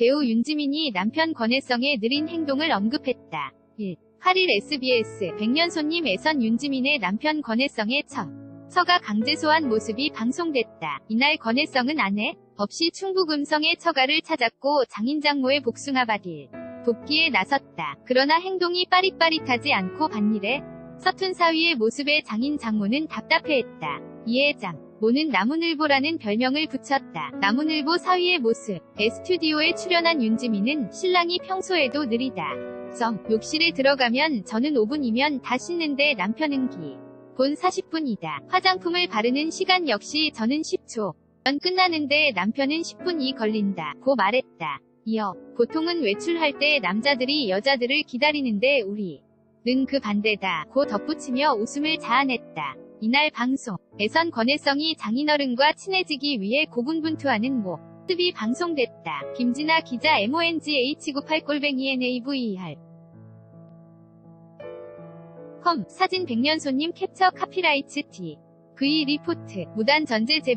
배우 윤지민이 남편 권혜성의 느린 행동을 언급했다. 1. 8일 SBS 백년손님 애선 윤지민의 남편 권혜성의 첫 처가 강제 소환 모습이 방송됐다. 이날 권혜성은 아내 없이 충북 음성의 처가를 찾았고 장인장모의 복숭아 받일 돕기에 나섰다. 그러나 행동이 빠릿빠릿하지 않고 반일에 서툰 사위의 모습에 장인 장모는 답답해했다. 이해장 모는 나무늘보라는 별명을 붙였다. 나무늘보 사위의 모습. 에 스튜디오에 출연한 윤지민은 신랑이 평소에도 느리다. 점. 욕실에 들어가면 저는 5분이면 다 씻는데 남편은 기. 본 40분이다. 화장품을 바르는 시간 역시 저는 10초. 전 끝나는데 남편은 10분이 걸린다. 고 말했다. 이어 보통은 외출할 때 남자들이 여자들을 기다리는데 우리 는그 반대다. 고 덧붙이며 웃음을 자아냈다. 이날 방송 애선 권혜성이 장인어른과 친해지기 위해 고군분투하는 모습이 방송됐다. 김진아 기자 MONGH98골뱅이 NAVER 컴. 사진 백년손님 캡처 카피라이츠 T V 리포트. 무단 전제 제